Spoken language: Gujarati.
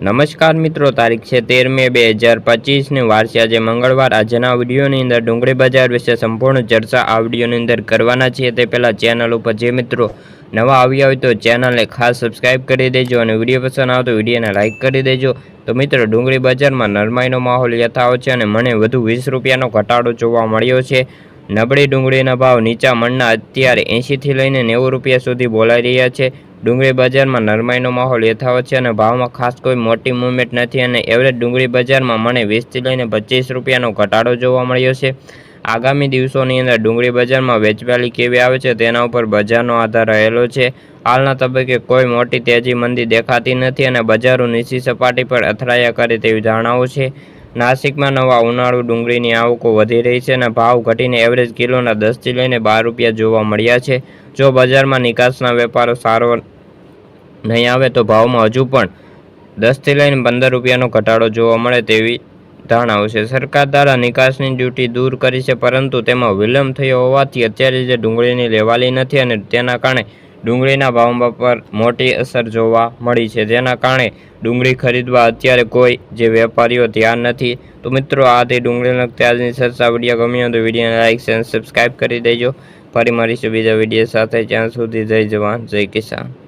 નમસ્કાર મિત્રો, તારીખ છે તેર મે બે હજાર પચીસની વાર આજે મંગળવાર, આજના વિડીયોની અંદર ડુંગળી બજાર વિશે સંપૂર્ણ ચર્ચા આ વિડીયોની અંદર કરવાના છીએ. તે પહેલાં ચેનલ ઉપર જે મિત્રો નવા આવ્યા હોય તો ચેનલને ખાસ સબસ્ક્રાઈબ કરી દેજો અને વીડિયો પસંદ આવે તો વિડીયોને લાઇક કરી દેજો. તો મિત્રો, ડુંગળી બજારમાં નરમાઈનો માહોલ યથાવ છે અને મને વધુ વીસ રૂપિયાનો ઘટાડો જોવા મળ્યો છે. નબળી ડુંગળીના ભાવ નીચા મણના અત્યારે એંશીથી લઈને નેવું રૂપિયા સુધી બોલાઈ રહ્યા છે. ડુંગળી બજારમાં નરમાઈનો માહોલ યથાવત છે અને ભાવમાં ખાસ કોઈ મોટી મૂવમેન્ટ નથી અને એવરેજ ડુંગળી બજારમાં મને વીસથી લઈને પચીસ રૂપિયાનો ઘટાડો જોવા મળ્યો છે. આગામી દિવસોની અંદર ડુંગળી બજારમાં વેચવાલી કેવી આવે છે તેના ઉપર બજારનો આધાર રહેલો છે. હાલના તબક્કે કોઈ મોટી તેજી મંદી દેખાતી નથી અને બજારો નીચી સપાટી પર અથડાયા કરે તેવી ધારણાઓ છે. નાસિકમાં નવા ઉનાળુ ડુંગળીની આવકો વધી રહી છે અને ભાવ ઘટીને એવરેજ કિલોના દસથી લઈને બાર રૂપિયા જોવા મળ્યા છે. જો બજારમાં નિકાસના વેપારો સારો નહીં આવે તો ભાવમાં હજુ પણ દસથી લઈને પંદર રૂપિયાનો ઘટાડો જોવા મળે તેવી ધારણાઓ છે. સરકાર દ્વારા નિકાસની ડ્યુટી દૂર કરી છે, પરંતુ તેમાં વિલંબ થયો હોવાથી અત્યારે જે ડુંગળીની લેવાલી નથી અને તેના કારણે ડુંગળીના ભાવમાં પર મોટી અસર જોવા મળી છે. જેના કારણે ડુંગળી ખરીદવા અત્યારે કોઈ જે વેપારીઓ ધ્યાન નથી. તો મિત્રો, આ તે ડુંગળી લગતી આજની ચર્ચા. વીડિયો ગમ્યો તો વિડીયોને લાઇક અને સબસ્ક્રાઈબ કરી દેજો. ફરી મળીશું બીજા વીડિયો સાથે. જ્યાં સુધી જય જવાન, જય કિસાન.